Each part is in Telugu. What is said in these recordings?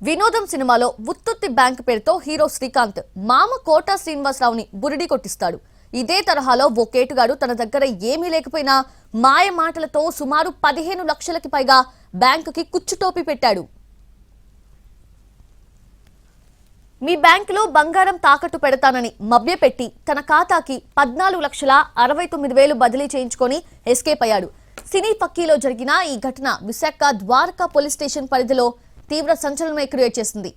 వినోదం సినిమాలో ఉత్తుత్తి బ్యాంక్ పేరుతో హీరో శ్రీకాంత్ మామ కోట శ్రీనివాసరావుని బురిడి కొట్టిస్తాడు. ఇదే తరహాలో ఓ కేటుగాడు తన దగ్గర ఏమీ లేకపోయినా మాయ మాటలతో సుమారు పదిహేను లక్షలకి పైగా బ్యాంకుకి కుచ్చుటోపి పెట్టాడు. మీ బ్యాంకులో బంగారం తాకట్టు పెడతానని మభ్యపెట్టి తన ఖాతాకి పద్నాలుగు లక్షల అరవై తొమ్మిది వేలు బదిలీ చేయించుకొని ఎస్కేప్ అయ్యాడు. సినీ పక్కీలో జరిగిన ఈ ఘటన విశాఖ ద్వారకా పోలీస్ స్టేషన్ పరిధిలో తీవ్ర సంచలనం క్రియేట్ చేసింది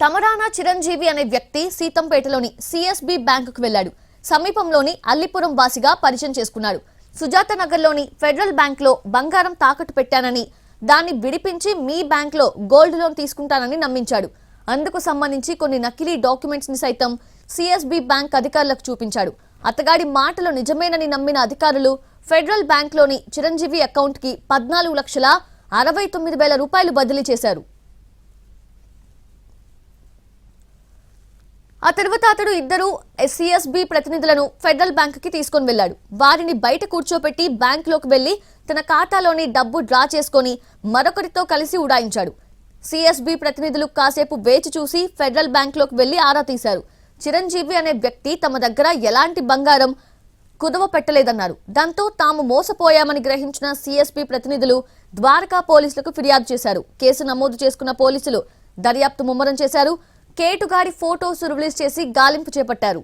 తమరానా చిరంజీవి అనే వ్యక్తి సీతంపేటలోని సిఎస్బి బ్యాంకుకు వెళ్ళాడు సమీపంలోని అల్లిపురం వాసిగా పరిచయం చేసుకున్నాడు. సుజాత నగర్లోని ఫెడరల్ బ్యాంక్లో బంగారం తాకట్టు పెట్టానని దాన్ని విడిపించి మీ బ్యాంక్లో గోల్డ్ లోన్ తీసుకుంటానని నమ్మించాడు. అందుకు సంబంధించి కొన్ని నకిలీ డాక్యుమెంట్స్ని సైతం సిఎస్బి బ్యాంక్ అధికారులకు చూపించాడు. అతగాడి మాటలు నిజమేనని నమ్మిన అధికారులు ఫెడరల్ బ్యాంక్లోని చిరంజీవి అకౌంట్కి పద్నాలుగు లక్షల అరవై తొమ్మిది వేల రూపాయలు బదిలీ చేశారు. ఆ తర్వాత అతడు ఇద్దరు సిఎస్బి ప్రతినిధులను ఫెడరల్ బ్యాంకుకి తీసుకొని వెళ్ళాడు వారిని బయట కూర్చోపెట్టి బ్యాంకులోకి వెళ్ళి వెళ్ళి తన ఖాతాలోని డబ్బు డ్రా చేసుకొని మరొకరితో కలిసి ఉడాయించాడు. సిఎస్బి ప్రతినిధులు కాసేపు వేచి చూసి ఫెడరల్ బ్యాంకులోకి వెళ్ళి వెళ్ళి ఆరా తీశారు. చిరంజీవి అనే వ్యక్తి తమ దగ్గర ఎలాంటి బంగారం కుదవ పెట్టలేదన్నారు. దాంతో తాము మోసపోయామని గ్రహించిన సిఎస్పి ప్రతినిధులు ద్వారకా పోలీసులకు ఫిర్యాదు చేశారు. కేసు నమోదు చేసుకున్న పోలీసులు దర్యాప్తు ముమ్మరం చేశారు. కేటుగాడి ఫోటోస్ రిలీజ్ చేసి గాలింపు చేపట్టారు.